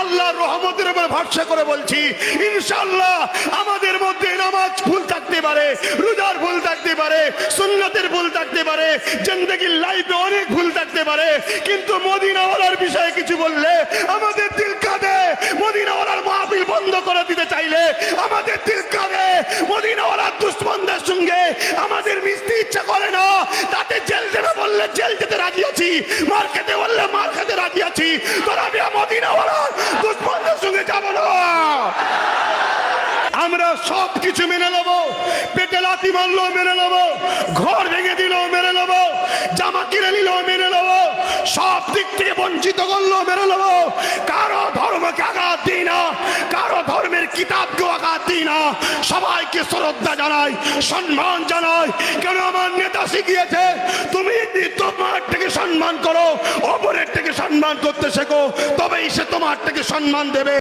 আল্লাহর রহমতের উপর ভরসা করে বলছি ইনশাল্লাহ আমাদের মধ্যে নামাজ ভুল থাকতে পারে, রোজার ভুল থাকতে পারে, সুন্নতের ভুল থাকতে পারে, জিন্দগির লাইফে অনেক ভুল থাকতে পারে, কিন্তু মদিনাওয়ালার বিষয়ে কিছু বললে, আমাদের দিল কাঁদে। মদিনাওয়ালার মাহফিল বন্ধ করে দিতে চাইলে, আমাদের দিল কাঁদে মদিনাওয়ালার দুশ্মনদের সঙ্গে আমাদের মিশতে ইচ্ছা করে না তাতে জেল যেতে বললে জেল যেতে রাজি আছি, মার খেতে বললে মার খেতে রাজি আছি। তোরা আমি মদিনাওয়ালার দুশ্মনদের সঙ্গে যাব না। আমরা সব কিছু মেনে নেব, পেটে লাথি মারলেও মেনে নেব, ঘর ভেঙে দিলেও মেনে নেব, জামা কিনে নিলেও মেনে নেব, সব দিক থেকে বঞ্চিত করলেও মেনে নেব। কারও ধর্মকে আঘাত দিই না, কারও ধর্মের কিতাবকে আঘাত দিই না। সবাইকে শ্রদ্ধা জানাই, সম্মান জানাই। কেন আমার নেতা শিখিয়েছে? তুমি যদি তোমার থেকে সম্মান করো অপরের থেকে সম্মান করতে শেখো, তবেই সে তোমার থেকে সম্মান দেবে।